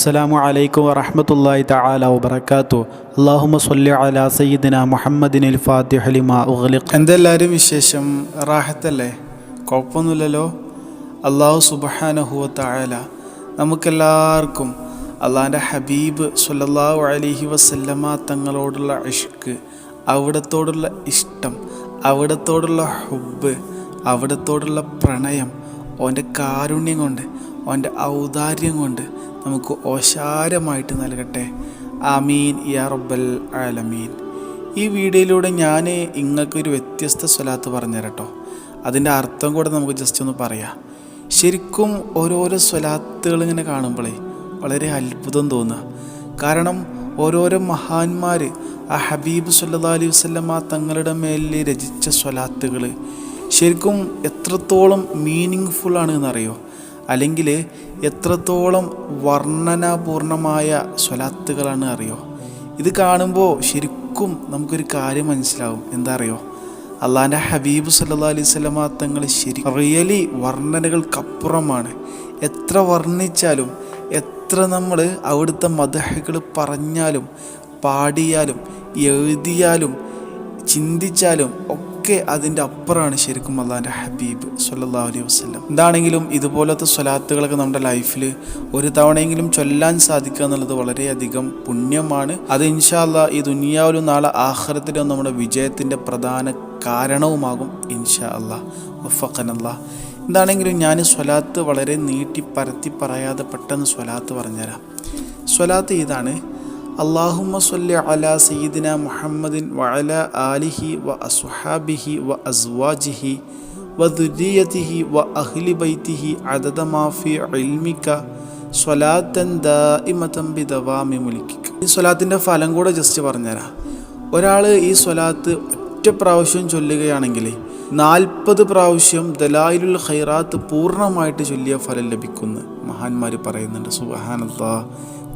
അസ്സലാമു അലൈക്കും വറഹ്മത്തുള്ളാഹി തആല വബറകാതു അല്ലാഹുമ്മ സ്വല്ലി അലാ സയ്യിദിന മുഹമ്മദിനിൽ ഫാത്തിഹ ലിമാ ഉഗ്ലിഖ്. എന്തെല്ലാവരും വിശേഷം? റാഹത്തല്ലേ? കുഴപ്പമൊന്നുമില്ലല്ലോ. അള്ളാഹു സുബ്ഹാനഹു തായാല നമുക്കെല്ലാവർക്കും അള്ളാഹിന്റെ ഹബീബ് സല്ലല്ലാഹു അലൈഹി വസല്ലമ തങ്ങളോടുള്ള ഇഷ്ക് അവിടത്തോടുള്ള ഇഷ്ടം അവിടത്തോടുള്ള ഹുബ് അവിടത്തോടുള്ള പ്രണയം ഓന്റെ കാരുണ്യം കൊണ്ട് ഓന്റെ ഔദാര്യം കൊണ്ട് നമുക്ക് ഓശാരമായിട്ട് നൽകട്ടെ. ആമീൻ യാ റബ്ബൽ ആലമീൻ. ഈ വീഡിയോയിലൂടെ ഞാൻ ഇങ്ങൾക്കൊരു വ്യത്യസ്ത സ്വലാത്ത് പറഞ്ഞുതരട്ടോ. അതിന്റെ അർത്ഥം കൂടെ നമുക്ക് ജസ്റ്റ് ഒന്ന് പറയാം. ശരിക്കും ഓരോരോ സ്വലാത്തുകൾ ഇങ്ങനെ കാണുമ്പോഴേ വളരെ അത്ഭുതം തോന്നുക. കാരണം ഓരോരോ മഹാന്മാർ ആ ഹബീബ് സല്ലാ അലൈഹി വസ്ലമ തങ്ങളുടെ മേലിൽ രചിച്ച സ്വലാത്തുകൾ ശരിക്കും എത്രത്തോളം മീനിങ് ഫുള്ളാണ് എന്നറിയോ? അല്ലെങ്കിൽ എത്രത്തോളം വർണനാപൂർണമായ സ്വലാത്തുകളാണ് അറിയോ? ഇത് കാണുമ്പോൾ ശരിക്കും നമുക്കൊരു കാര്യം മനസ്സിലാവും. എന്താ അറിയോ? അള്ളാന്റെ ഹബീബ് സല്ലാ അലൈഹി സ്വലമ തങ്ങൾ ശരി റിയലി വർണനകൾക്കപ്പുറമാണ്. എത്ര വർണിച്ചാലും എത്ര നമ്മൾ അവിടുത്തെ മതഹകൾ പറഞ്ഞാലും പാടിയാലും എഴുതിയാലും ചിന്തിച്ചാലും ഒക്കെ അതിന്റെ അപ്പുറമാണ് ശരിക്കും അള്ളാഹിന്റെ ഹബീബ് സല്ലാ അലൈഹി വസ്ലം എന്താണെങ്കിലും ഇതുപോലത്തെ സ്വലാത്തുകളൊക്കെ നമ്മുടെ ലൈഫിൽ ഒരു തവണയെങ്കിലും ചൊല്ലാൻ സാധിക്കുക എന്നുള്ളത് വളരെയധികം പുണ്യമാണ്. അത് ഇൻഷാല്ല ഈ ദുനിയാവിലും നാളെ ആഹ്റത്തിലും നമ്മുടെ വിജയത്തിന്റെ പ്രധാന കാരണവുമാകും ഇൻഷാ അള്ളാഹ് വഫഖനല്ല. എന്താണെങ്കിലും ഞാൻ സ്വലാത്ത് വളരെ നീട്ടി പരത്തി പറയാതെ പെട്ടെന്ന് സ്വലാത്ത് പറഞ്ഞുതരാം. സ്വലാത്ത് ഇതാണ്. അള്ളാഹുമ്മ സൊല്ല അല സയ്യിദിന മുഹമ്മദിൻ വഅല ആലിഹി വ അസുഹാബിഹി വ അസ്വാജിഹി വ ദുരിയത്തിഹി വ അഹ്ലി ബൈത്തിഹി അദദ മാഫി ഇൽമിക സ്വലാത്തൻ ദാഇമതം ബിദവാമി മുലിക്കിക ഈ സ്വലാത്തിന്റെ ഫലം കൂടെ ജസ്റ്റ് പറഞ്ഞുതരാം. ഒരാൾ ഈ സ്വലാത്ത് ഒറ്റ പ്രാവശ്യം ചൊല്ലുകയാണെങ്കിൽ നാൽപ്പത് പ്രാവശ്യം ദലായിലുൽ ഖൈറാത്ത് പൂർണമായിട്ട് ചൊല്ലിയ ഫലം ലഭിക്കുന്നു. മഹാന്മാർ പറയുന്നുണ്ട് സുബഹാനല്ലാ.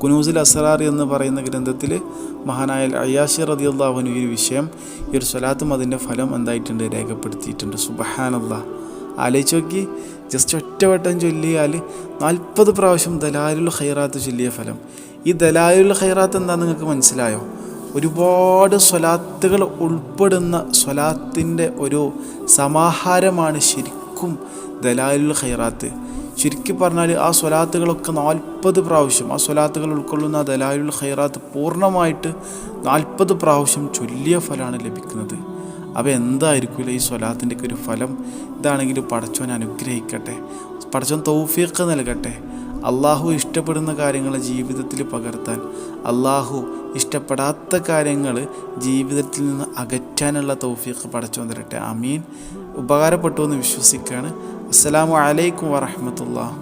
കുനൂസിൽ അസറാർ എന്ന് പറയുന്ന ഗ്രന്ഥത്തിൽ മഹാനായ അയ്യാഷി റതിയുള്ളാഹുവിന് ഈ ഒരു വിഷയം ഈ ഒരു സ്വലാത്തും അതിന്റെ ഫലം എന്തായിട്ടുണ്ട് രേഖപ്പെടുത്തിയിട്ടുണ്ട്. സുബഹാനല്ലാ. ആലോചിച്ച് നോക്കി ജസ്റ്റ് ഒറ്റവട്ടം ചൊല്ലിയാൽ നാൽപ്പത് പ്രാവശ്യം ദലാലുൽ ഖൈറാത്ത് ചൊല്ലിയ ഫലം. ഈ ദലാലുൽ ഖൈറാത്ത് എന്താണെന്ന് നിങ്ങൾക്ക് മനസ്സിലായോ? ഒരുപാട് സ്വലാത്തുകൾ ഉൾപ്പെടുന്ന സ്വലാത്തിന്റെ ഒരു സമാഹാരമാണ് ശരിക്കും ദലാലുൽ ഖൈറാത്ത്. ചുരുക്കി പറഞ്ഞാൽ ആ സ്വലാത്തുകളൊക്കെ നാൽപ്പത് പ്രാവശ്യം ആ സ്വലാത്തുകൾ ഉൾക്കൊള്ളുന്ന ദലാലുൽ ഖൈറാത്ത് പൂർണമായിട്ട് നാൽപ്പത് പ്രാവശ്യം ചൊല്ലിയ ഫലമാണ് ലഭിക്കുന്നത്. അപ്പോൾ എന്തായിരിക്കില്ല ഈ സ്വലാത്തിന്റെയൊക്കെ ഒരു ഫലം? ഇതാണെങ്കിൽ പടച്ചോൻ അനുഗ്രഹിക്കട്ടെ പടച്ചോൻ തൗഫീഖ് നൽകട്ടെ. അള്ളാഹു ഇഷ്ടപ്പെടുന്ന കാര്യങ്ങൾ ജീവിതത്തിൽ പകർത്താൻ അള്ളാഹു ഇഷ്ടപ്പെടാത്ത കാര്യങ്ങൾ ജീവിതത്തിൽ നിന്ന് അകറ്റാനുള്ള തൗഫീഖ് പടച്ചു തരട്ടെ. അമീൻ ഉപകാരപ്പെട്ടു എന്ന് വിശ്വസിക്കുകയാണ്. അസ്സാം വലൈക്കും വറഹമത്തുള്ള